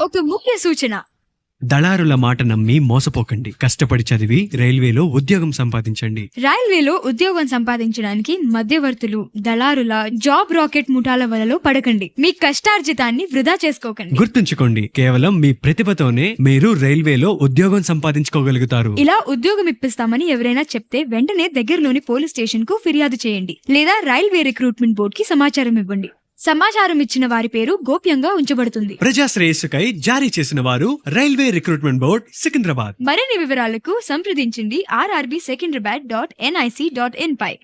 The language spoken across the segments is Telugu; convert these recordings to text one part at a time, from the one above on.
ఒక ముఖ్య సూచన. దళారుల మాట నమ్మి మోసపోకండి. కష్టపడి చదివి రైల్వేలో ఉద్యోగం సంపాదించండి. రైల్వేలో ఉద్యోగం సంపాదించడానికి మధ్యవర్తులు దళారుల జాబ్ రాకెట్ ముఠాల వలలో పడకండి. మీ కష్టార్జితాన్ని వృధా చేసుకోకండి. గుర్తుంచుకోండి కేవలం మీ ప్రతిభతోనే మీరు రైల్వేలో ఉద్యోగం సంపాదించుకోగలుగుతారు. ఇలా ఉద్యోగం ఇప్పిస్తామని ఎవరైనా చెప్తే వెంటనే దగ్గరలోని పోలీస్ స్టేషన్కు ఫిర్యాదు చేయండి. లేదా రైల్వే రిక్రూట్మెంట్ బోర్డ్కి సమాచారం ఇవ్వండి. సమాచారం ఇచ్చిన వారి పేరు గోప్యంగా ఉంచబడుతుంది. ప్రజా శ్రేయస్సుకై జారీ చేసిన వారు రైల్వే రిక్రూట్మెంట్ బోర్డ్ సికింద్రాబాద్. మరిన్ని వివరాలకు సంప్రదించండి RRB Secunderabad dot NIC dot in pi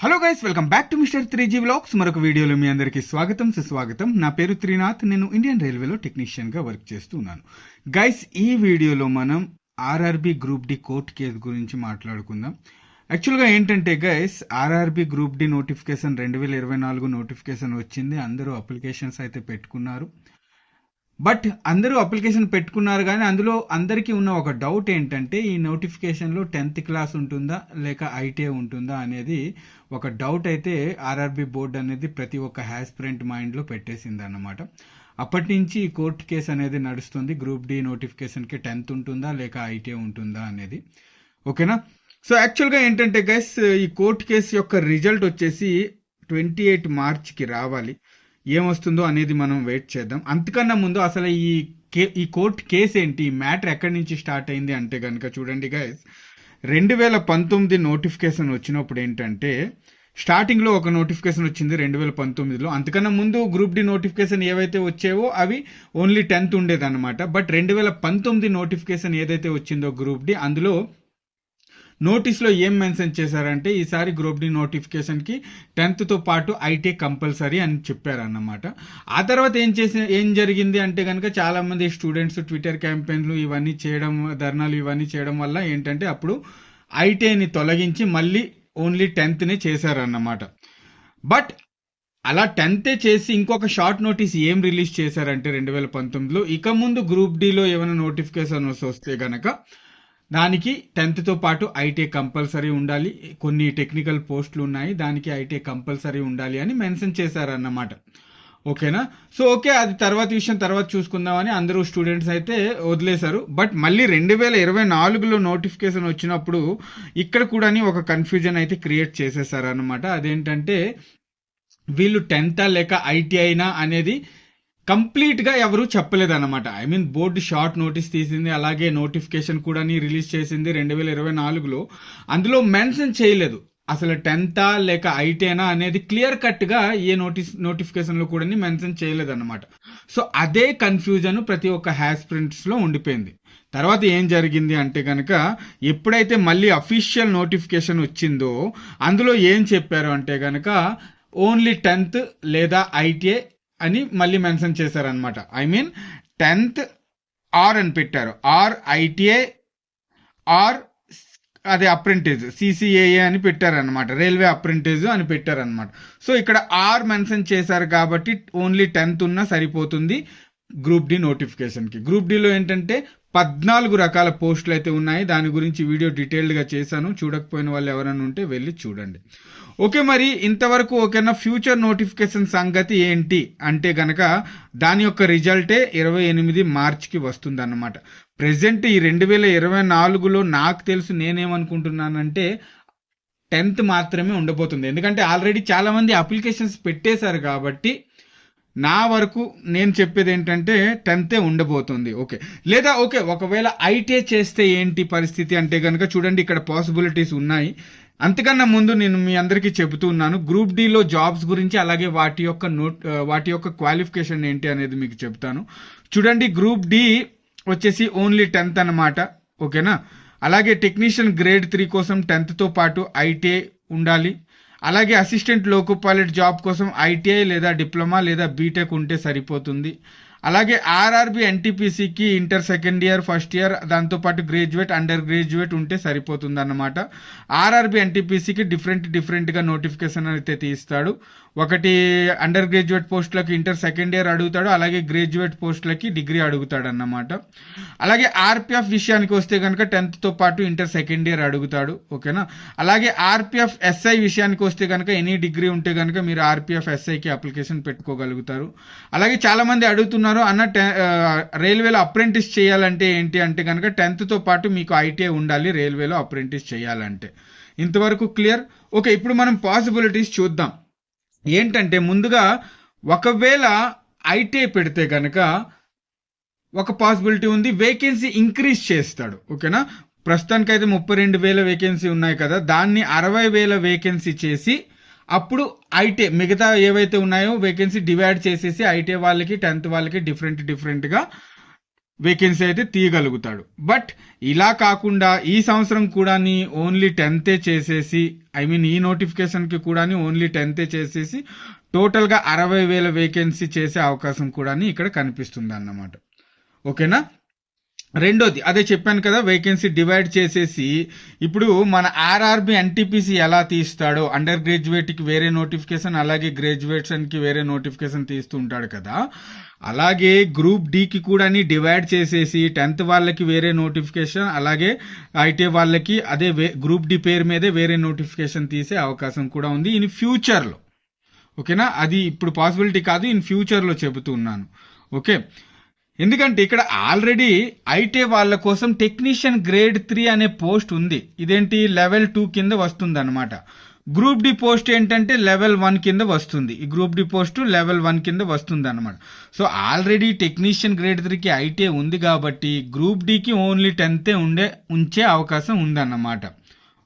hello guys welcome back to mister three G vlogs మరొక వీడియోలో మీ అందరికీ స్వాగతం సుస్వాగతం. నా పేరు త్రినాథ్ నేను ఇండియన్ రైల్వేలో టెక్నీషియన్గా వర్క్ చేస్తూ ఉన్నాను. గైస్ ఈ వీడియోలో మనం RRB group D court case గురించి మాట్లాడుకుందాం. యాక్చువల్గా ఏంటంటే guys RRB group D notification రెండు వేల ఇరవై నాలుగు నోటిఫికేషన్ వచ్చింది. అందరూ అప్లికేషన్స్ అయితే పెట్టుకున్నారు. బట్ అందరూ అప్లికేషన్ పెట్టుకున్నారు కానీ అందులో అందరికీ ఉన్న ఒక డౌట్ ఏంటంటే ఈ నోటిఫికేషన్లో టెన్త్ క్లాస్ ఉంటుందా లేక ఐటీఐ ఉంటుందా అనేది ఒక డౌట్ అయితే ఆర్ఆర్బి బోర్డు అనేది ప్రతి ఒక్క హ్యాస్పిరెంట్ మైండ్లో పెట్టేసింది అన్నమాట అప్పటి నుంచి ఈ కోర్టు కేసు అనేది నడుస్తుంది. గ్రూప్ డి నోటిఫికేషన్కి టెన్త్ ఉంటుందా లేక ఐటీఐ ఉంటుందా అనేది. ఓకేనా సో యాక్చువల్గా ఏంటంటే గైస్ ఈ కోర్టు కేసు యొక్క రిజల్ట్ వచ్చేసి ట్వంటీ ఎయిట్ మార్చ్కి రావాలి. ఏమొస్తుందో అనేది మనం వెయిట్ చేద్దాం. అంతకన్నా ముందు అసలు ఈ కే ఈ కోర్టు కేసు ఏంటి? ఈ మ్యాటర్ ఎక్కడి నుంచి స్టార్ట్ అయింది అంటే కనుక చూడండి గైస్ రెండు వేల పంతొమ్మిది నోటిఫికేషన్ వచ్చినప్పుడు ఏంటంటే స్టార్టింగ్లో ఒక నోటిఫికేషన్ వచ్చింది రెండు వేల పంతొమ్మిదిలో. అంతకన్నా ముందు గ్రూప్ డి నోటిఫికేషన్ ఏవైతే వచ్చేవో అవి ఓన్లీ టెన్త్ ఉండేదన్నమాట. బట్ రెండు వేల పంతొమ్మిది నోటిఫికేషన్ ఏదైతే వచ్చిందో గ్రూప్ డి అందులో నోటీస్లో ఏం మెన్షన్ చేశారంటే ఈసారి గ్రూప్ డి నోటిఫికేషన్కి టెన్త్తో పాటు ఐటీ కంపల్సరీ అని చెప్పారన్నమాట. ఆ తర్వాత ఏం చేసి ఏం జరిగింది అంటే కనుక చాలామంది స్టూడెంట్స్ ట్విట్టర్ క్యాంపెయిన్లు ఇవన్నీ చేయడం ధర్నాలు ఇవన్నీ చేయడం వల్ల ఏంటంటే అప్పుడు ఐటీని తొలగించి మళ్ళీ ఓన్లీ టెన్త్నే చేశారన్నమాట. బట్ అలా టెన్తే చేసి ఇంకొక షార్ట్ నోటీస్ ఏం రిలీజ్ చేశారంటే రెండు వేల పంతొమ్మిదిలో ఇక ముందు గ్రూప్ డిలో ఏమైనా నోటిఫికేషన్ వస్తే కనుక దానికి టెన్త్తో పాటు ఐటీ కంపల్సరీ ఉండాలి. కొన్ని టెక్నికల్ పోస్టులు ఉన్నాయి. దానికి ఐటీ కంపల్సరీ ఉండాలి అని మెన్షన్ చేశారన్నమాట. ఓకేనా? సో ఓకే అది తర్వాత విషయం తర్వాత చూసుకుందామని అందరూ స్టూడెంట్స్ అయితే వదిలేశారు. బట్ మళ్ళీ రెండు వేల ఇరవై నాలుగులో నోటిఫికేషన్ వచ్చినప్పుడు ఇక్కడ కూడా ఒక కన్ఫ్యూజన్ అయితే క్రియేట్ చేసేసారన్నమాట అదేంటంటే వీళ్ళు టెన్త్ లేక ఐటీఐనా అనేది కంప్లీట్గా ఎవరు చెప్పలేదన్నమాట. I mean board short notice తీసింది అలాగే నోటిఫికేషన్ కూడా రిలీజ్ చేసింది రెండు వేల ఇరవై నాలుగులో. అందులో మెన్షన్ చేయలేదు. అసలు టెన్తా లేక ఐటీనా అనేది క్లియర్ కట్గా ఏ నోటీస్ నోటిఫికేషన్లో కూడా మెన్షన్ చేయలేదన్నమాట. సో అదే కన్ఫ్యూజన్ ప్రతి ఒక్క హ్యాస్ప్రింట్స్లో ఉండిపోయింది. తర్వాత ఏం జరిగింది అంటే కనుక ఎప్పుడైతే మళ్ళీ అఫీషియల్ నోటిఫికేషన్ వచ్చిందో అందులో ఏం చెప్పారు అంటే కనుక ఓన్లీ టెన్త్ లేదా ఐటీఐ అని మళ్ళీ మెన్షన్ చేశారనమాట ఐ మీన్ టెన్త్ ఆర్ అని పెట్టారు. ఆర్ ఐటీఐ ఆర్ అదే అప్రెంటేజ్ సిసిఏఏ అని పెట్టారనమాట రైల్వే అప్రెంటేజ్ అని పెట్టారనమాట సో ఇక్కడ ఆర్ మెన్షన్ చేశారు కాబట్టి ఓన్లీ టెన్త్ ఉన్నా సరిపోతుంది గ్రూప్ డి నోటిఫికేషన్కి గ్రూప్ డిలో ఏంటంటే పద్నాలుగు రకాల పోస్టులు అయితే ఉన్నాయి. దాని గురించి వీడియో డీటెయిల్డ్గా చేశాను. చూడకపోయిన వాళ్ళు ఎవరైనా ఉంటే వెళ్ళి చూడండి. ఓకే మరి ఇంతవరకు ఓకేనా? ఫ్యూచర్ నోటిఫికేషన్ సంగతి ఏంటి? అంటే గనక దాని యొక్క రిజల్టే ఇరవై ఎనిమిది మార్చ్కి వస్తుంది అన్నమాట ప్రజెంట్ ఈ రెండు వేల ఇరవై నాలుగులో నాకు తెలుసు నేనేమనుకుంటున్నానంటే టెన్త్ మాత్రమే ఉండబోతుంది. ఎందుకంటే ఆల్రెడీ చాలామంది అప్లికేషన్స్ పెట్టేశారు కాబట్టి నా వరకు నేను చెప్పేది ఏంటంటే టెన్తే ఉండబోతుంది. ఓకే. లేదా ఓకే ఒకవేళ ఐటీఏ చేస్తే ఏంటి పరిస్థితి అంటే కనుక చూడండి ఇక్కడ పాసిబిలిటీస్ ఉన్నాయి. అంతకన్నా ముందు నేను మీ అందరికీ చెబుతూ ఉన్నాను గ్రూప్ డిలో జాబ్స్ గురించి అలాగే వాటి యొక్క నోట్ వాటి యొక్క క్వాలిఫికేషన్ ఏంటి అనేది మీకు చెప్తాను చూడండి గ్రూప్ డి వచ్చేసి ఓన్లీ టెన్త్ అనమాట ఓకేనా? అలాగే టెక్నీషియన్ గ్రేడ్ త్రీ కోసం టెన్త్తో పాటు ఐటీఐ ఉండాలి. అలాగే అసిస్టెంట్ లోకో పైలట్ జాబ్ కోసం ఐటీఐ లేదా డిప్లొమా లేదా బీటెక్ ఉంటే సరిపోతుంది. అలాగే RRB ఎన్టీపీసీకి inter second year first year దాంతోపాటు గ్రాడ్యుయేట్ అండర్ గ్రాడ్యుయేట్ ఉంటే సరిపోతుంది అన్నమాట ఆర్ఆర్బి ఎన్టీపీసీకి డిఫరెంట్ డిఫరెంట్గా నోటిఫికేషన్ అయితే తీస్తాడు. ఒకటి అండర్ గ్రాడ్యుయేట్ పోస్టులకి ఇంటర్ సెకండ్ ఇయర్ అడుగుతాడు అలాగే గ్రాడ్యుయేట్ పోస్టులకి డిగ్రీ అడుగుతాడు అన్నమాట అలాగే ఆర్పిఎఫ్ విషయానికి వస్తే కనుక టెన్త్తో పాటు ఇంటర్ సెకండ్ ఇయర్ అడుగుతాడు ఓకేనా? అలాగే ఆర్పిఎఫ్ ఎస్ఐ విషయానికి వస్తే కనుక ఎనీ డిగ్రీ ఉంటే కనుక మీరు ఆర్పిఎఫ్ ఎస్ఐకి అప్లికేషన్ పెట్టుకోగలుగుతారు. అలాగే చాలామంది అడుగుతున్నారు అడుగుతున్నారు అన్న టె- రైల్వేలో అప్రెంటిస్ చేయాలంటే ఏంటి అంటే కనుక టెన్త్తో పాటు మీకు ఐటీఐ ఉండాలి రైల్వేలో అప్రెంటిస్ చేయాలంటే. ఇంతవరకు క్లియర్? ఓకే ఇప్పుడు మనం పాసిబిలిటీస్ చూద్దాం. ఏంటంటే ముందుగా ఒకవేళ ఐటీఐ పెడితే కనుక ఒక పాసిబిలిటీ ఉంది వేకెన్సీ ఇంక్రీజ్ చేస్తాడు ఓకేనా? ప్రస్తుతానికి అయితే ముప్పై రెండు వేల వేకెన్సీ ఉన్నాయి కదా దాన్ని అరవై వేల వేకెన్సీ చేసి అప్పుడు ఐటే మిగతా ఏవైతే ఉన్నాయో వేకెన్సీ డివైడ్ చేసేసి ఐటే వాళ్ళకి టెన్త్ వాళ్ళకి డిఫరెంట్ డిఫరెంట్గా వేకెన్సీ అయితే తీయగలుగుతాడు. బట్ ఇలా కాకుండా ఈ సంవత్సరం కూడా ఓన్లీ టెన్తే చేసేసి ఐ మీన్ ఈ నోటిఫికేషన్కి కూడా ఓన్లీ టెన్తే చేసేసి టోటల్గా అరవై వేల వేకెన్సీ చేసే అవకాశం కూడా ఇక్కడ కనిపిస్తుంది అన్నమాట ఓకేనా రెండోది అదే చెప్పాను కదా వేకెన్సీ డివైడ్ చేసేసి ఇప్పుడు మన ఆర్ఆర్బి ఎన్టీపీసీ ఎలా తీస్తాడో అండర్ గ్రాడ్యుయేట్కి వేరే నోటిఫికేషన్ అలాగే గ్రాడ్యుయేషన్కి వేరే నోటిఫికేషన్ తీస్తుంటాడు కదా. అలాగే గ్రూప్ డికి కూడా డివైడ్ చేసేసి టెన్త్ వాళ్ళకి వేరే నోటిఫికేషన్ అలాగే ఐటీ వాళ్ళకి అదే వే గ్రూప్ డి పేరు మీదే వేరే నోటిఫికేషన్ తీసే అవకాశం కూడా ఉంది ఇన్ ఫ్యూచర్లో ఓకేనా? అది ఇప్పుడు పాసిబిలిటీ కాదు ఇన్ ఫ్యూచర్లో చెబుతున్నాను ఓకే? ఎందుకంటే ఇక్కడ ఆల్రెడీ ఐటీ వాళ్ళ కోసం టెక్నీషియన్ గ్రేడ్ త్రీ అనే పోస్ట్ ఉంది. ఇదేంటి? లెవెల్ టూ కింద వస్తుంది అనమాట గ్రూప్ డి పోస్ట్ ఏంటంటే లెవెల్ వన్ కింద వస్తుంది. ఈ group D post level one కింద వస్తుంది అనమాట సో ఆల్రెడీ టెక్నీషియన్ గ్రేడ్ త్రీకి ఐటీ ఉంది కాబట్టి గ్రూప్ డికి ఓన్లీ టెన్తే ఉండే ఉంచే అవకాశం ఉందన్నమాట.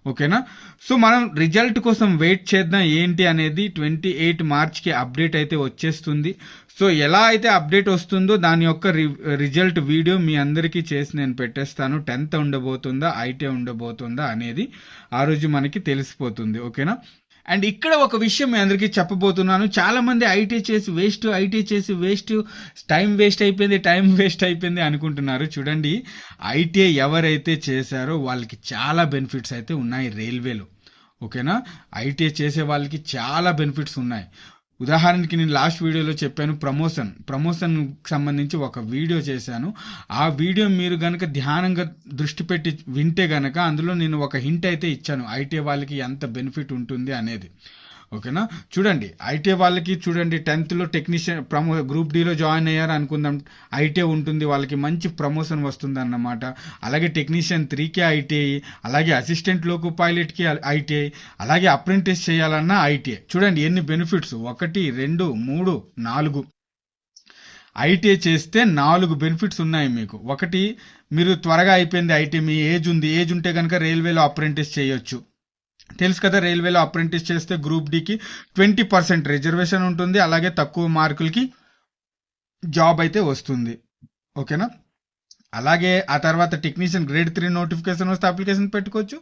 ఓకేనా? సో మనం రిజల్ట్ కోసం వెయిట్ చేద్దాం ఏంటి అనేది ట్వంటీ ఎయిట్ మార్చ్కి అప్డేట్ అయితే వచ్చేస్తుంది. సో ఎలా అయితే అప్డేట్ వస్తుందో దాని యొక్క రి- రిజల్ట్ వీడియో మీ అందరికీ చేసి నేను పెట్టేస్తాను. టెన్త్ ఉండబోతుందా ఐటీ ఉండబోతుందా అనేది ఆ రోజు మనకి తెలిసిపోతుంది. ఓకేనా? అండ్ ఇక్కడ ఒక విషయం మీ అందరికీ చెప్పబోతున్నాను. చాలామంది ఐటీ చేసి వేస్ట్ ఐటీ చేసి వేస్ట్ టైం వేస్ట్ అయిపోయింది టైం వేస్ట్ అయిపోయింది అనుకుంటున్నారు. చూడండి ఐటీ ఎవరైతే చేశారో వాళ్ళకి చాలా బెనిఫిట్స్ అయితే ఉన్నాయి రైల్వేలో. ఓకేనా? ఐటీ చేసే వాళ్ళకి చాలా బెనిఫిట్స్ ఉన్నాయి. ఉదాహరణకి నేను లాస్ట్ వీడియోలో చెప్పాను ప్రమోషన్. ప్రమోషన్ సంబంధించి ఒక వీడియో చేశాను. ఆ వీడియో మీరు గనక ధ్యానంగా దృష్టి పెట్టి వింటే గనక అందులో నేను ఒక హింట్ అయితే ఇచ్చాను. ఐటీ వాళ్ళకి ఎంత బెనిఫిట్ ఉంటుంది అనేది. ఓకేనా? చూడండి ఐటీ వాళ్ళకి చూడండి టెన్త్లో టెక్నీషియన్ ప్రమో గ్రూప్ డీలో జాయిన్ అయ్యారు అనుకుందాం. ఐటీ ఉంటుంది వాళ్ళకి మంచి ప్రమోషన్ వస్తుంది అన్నమాట అలాగే టెక్నీషియన్ త్రీకే ఐటీఐ అలాగే అసిస్టెంట్ లోకు పైలట్కి ఐటీఐ అలాగే అప్రెంటిస్ చేయాలన్నా ఐటీఐ చూడండి ఎన్ని బెనిఫిట్స్? ఒకటి రెండు మూడు నాలుగు. ఐటీఐ చేస్తే నాలుగు బెనిఫిట్స్ ఉన్నాయి మీకు. ఒకటి మీరు త్వరగా అయిపోయింది ఐటీ మీ ఏజ్ ఉంది. ఏజ్ ఉంటే కనుక రైల్వేలో అప్రెంటిస్ చేయొచ్చు. తెలుసు కదా రైల్వేలో అప్రెంటిస్ చేస్తే గ్రూప్ డికి ట్వంటీ పర్సెంట్ రిజర్వేషన్ ఉంటుంది అలాగే తక్కువ మార్కులకి జాబ్ అయితే వస్తుంది. ఓకేనా అలాగే ఆ తర్వాత టెక్నీషియన్ గ్రేడ్ త్రీ నోటిఫికేషన్ వస్తే అప్లికేషన్ పెట్టుకోవచ్చు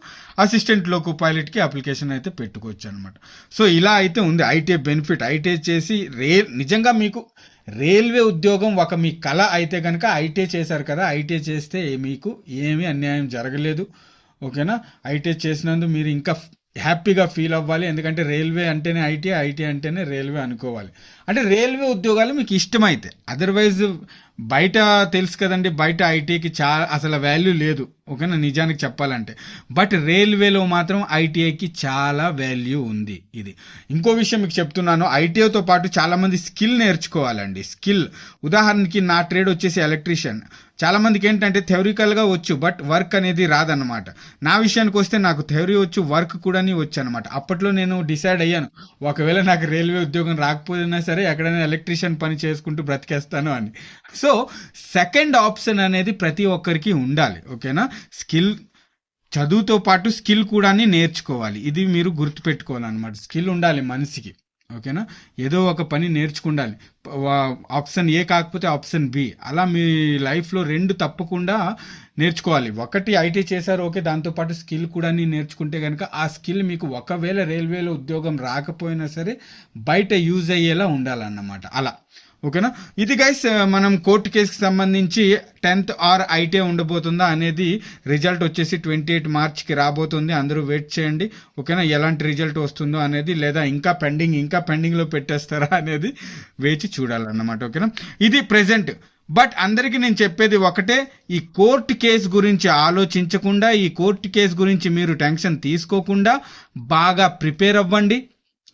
అసిస్టెంట్ లోకో పైలట్కి అప్లికేషన్ అయితే పెట్టుకోవచ్చు అనమాట సో ఇలా అయితే ఉంది ఐటీఐ బెనిఫిట్ ఐటీఐ చేసి రే నిజంగా మీకు రైల్వే ఉద్యోగం ఒక మీ కళ అయితే కనుక ఐటీఐ చేశారు కదా ఐటీఐ చేస్తే మీకు ఏమీ అన్యాయం జరగలేదు. ఓకేనా ఐటీఐ చేసినందుకు మీరు ఇంకా హ్యాపీగా ఫీల్ అవ్వాలి. ఎందుకంటే రైల్వే అంటేనే ఐటీ ఐటీ అంటేనే రైల్వే అనుకోవాలి. అంటే రైల్వే ఉద్యోగాలు మీకు ఇష్టమైతే. అదర్వైజ్ బయట తెలుసు కదండి బయట ఐటీకి చాలా అసలు వాల్యూ లేదు. ఓకేనా? నిజానికి చెప్పాలంటే. బట్ రైల్వేలో మాత్రం ఐటీఐకి చాలా వాల్యూ ఉంది ఇది. ఇంకో విషయం మీకు చెప్తున్నాను. ఐటీఐతో పాటు చాలామంది స్కిల్ నేర్చుకోవాలండి. స్కిల్. ఉదాహరణకి నా ట్రేడ్ వచ్చేసి ఎలక్ట్రీషియన్. చాలా మందికి ఏంటంటే థెవరికల్గా వచ్చు బట్ వర్క్ అనేది రాదనమాట నా విషయానికి వస్తే నాకు థెవరీ వచ్చు వర్క్ కూడా వచ్చు అనమాట అప్పట్లో నేను డిసైడ్ అయ్యాను ఒకవేళ నాకు రైల్వే ఉద్యోగం రాకపోయినా సరే ఎక్కడైనా ఎలక్ట్రీషియన్ పని చేసుకుంటూ బ్రతికేస్తాను అని. సో సెకండ్ ఆప్షన్ అనేది ప్రతి ఒక్కరికి ఉండాలి ఓకేనా? స్కిల్ చదువుతో పాటు స్కిల్ కూడా నేర్చుకోవాలి. ఇది మీరు గుర్తుపెట్టుకోవాలన్నమాట. స్కిల్ ఉండాలి మనిషికి. ఓకేనా? ఏదో ఒక పని నేర్చుకుండాలి. ఆప్షన్ ఏ కాకపోతే ఆప్షన్ బి. అలా మీ లైఫ్లో రెండు తప్పకుండా నేర్చుకోవాలి. ఒకటి ఐటీ చేశారు ఓకే దాంతోపాటు స్కిల్ కూడా నేర్చుకుంటే కనుక ఆ స్కిల్ మీకు ఒకవేళ రైల్వేలో ఉద్యోగం రాకపోయినా సరే బయట యూజ్ అయ్యేలా ఉండాలన్నమాట. అలా. ఓకేనా? ఇది గైస్ మనం కోర్టు కేసుకి సంబంధించి టెన్త్ ఆర్ ఐటీ ఉండబోతుందా అనేది రిజల్ట్ వచ్చేసి ట్వంటీ ఎయిట్ మార్చ్కి రాబోతుంది. అందరూ వెయిట్ చేయండి. ఓకేనా? ఎలాంటి రిజల్ట్ వస్తుందో అనేది లేదా ఇంకా పెండింగ్ ఇంకా పెండింగ్లో పెట్టేస్తారా అనేది వేచి చూడాలన్నమాట. ఓకేనా? ఇది ప్రజెంట్ బట్ అందరికీ నేను చెప్పేది ఒకటే ఈ కోర్టు కేసు గురించి ఆలోచించకుండా ఈ కోర్టు కేసు గురించి మీరు టెన్షన్ తీసుకోకుండా బాగా ప్రిపేర్ అవ్వండి.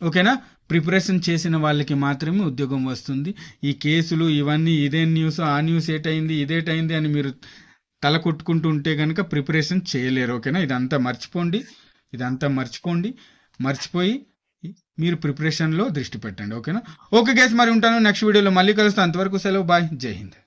ఓకేనా? ప్రిపరేషన్ చేసిన వాళ్ళకి మాత్రమే ఉద్యోగం వస్తుంది. ఈ కేసులు ఇవన్నీ ఇదే న్యూస్ ఆ న్యూస్ ఏటైంది ఇదేటైంది అని మీరు తల కొట్టుకుంటూ ఉంటే కనుక ప్రిపరేషన్ చేయలేరు ఓకేనా? ఇదంతా మర్చిపోండి. ఇదంతా మర్చిపోండి. మర్చిపోయి మీరు ప్రిపరేషన్లో దృష్టి పెట్టండి ఓకేనా? ఓకే గైస్ మరి ఉంటాను. నెక్స్ట్ వీడియోలో మళ్ళీ కలుస్తాను. అంతవరకు సెలవు. బాయ్. జై హింద్.